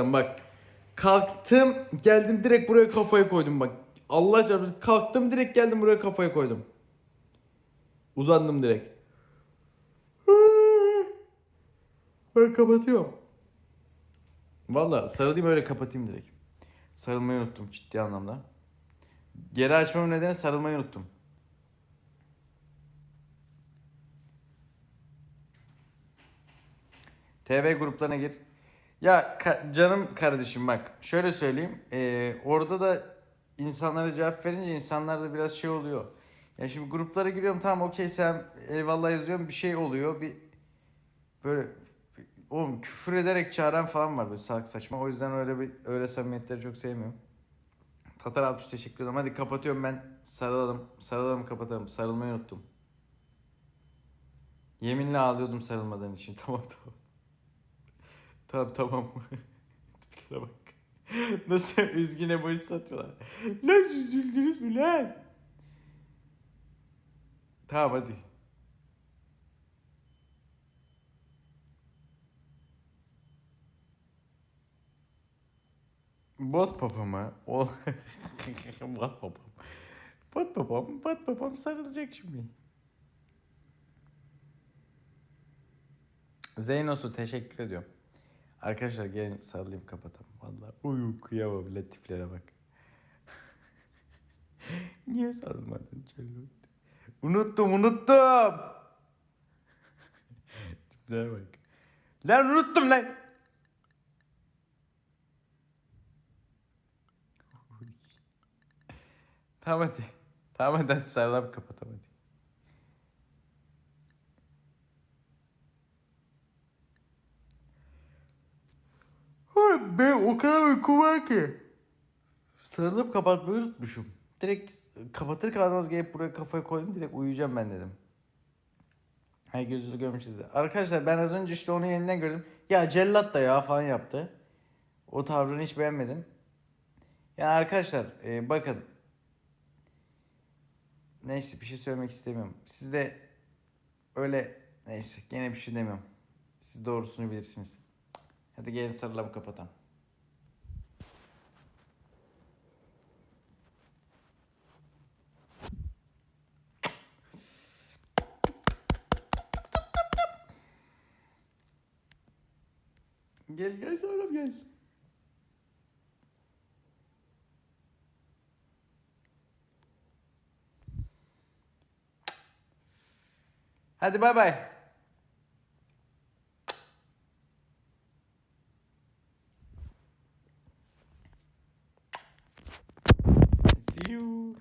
Bak kalktım geldim direkt buraya kafayı koydum bak. Allah çarpsın kalktım direkt geldim buraya kafayı koydum. Uzandım direkt. Ben kapatıyorum. Valla sarılayım öyle kapatayım direkt. Sarılmayı unuttum ciddi anlamda. Geri açmamın nedeni sarılmayı unuttum. TV gruplarına gir. Ya ka- canım kardeşim bak şöyle söyleyeyim. Ee, orada da insanlara cevap verince insanlar da biraz şey oluyor. Ya şimdi gruplara giriyorum tamam okey sen eyvallah yazıyorum bir şey oluyor. Bir böyle oğlum küfür ederek çağıran falan var böyle salak saçma. O yüzden öyle bir öyle samimiyetleri çok sevmiyorum. Tatar 60 teşekkür ederim. Hadi kapatıyorum ben. Sarılalım. Sarılalım kapatalım. Sarılmayı unuttum. Yeminle ağlıyordum sarılmadığın için. Tamam tamam. Tamam tamam. Tiplere bak. Nasıl üzgün emoji satıyorlar. Lan üzüldünüz mü lan? Tamam hadi. Bot papa mı? O... Bot papam. Bot papam, bot papam sarılacak şimdi. Zeynos'u teşekkür ediyorum. Arkadaşlar gelin sarılayım kapatalım. Vallahi uyu kıyamam bile tiplere bak. Niye sarılmadın Celil? Unuttum unuttum. tiplere bak. Lan unuttum lan. tamam hadi. Tamam hadi sarılalım kapatalım hadi. Oğlum ben o kadar uykum var ki. Sarılıp kapatmayı unutmuşum. Direkt kapatır kapatmaz gelip buraya kafayı koydum. Direkt uyuyacağım ben dedim. Hay gözünü görmüş dedi. Arkadaşlar ben az önce işte onu yeniden gördüm. Ya cellat da ya falan yaptı. O tavrını hiç beğenmedim. Yani arkadaşlar e, bakın. Neyse bir şey söylemek istemiyorum. Siz de öyle neyse gene bir şey demiyorum. Siz doğrusunu bilirsiniz. Hadi gelin sarılalım kapatalım. Gel gel sarılalım gel. Hadi bay bay. You.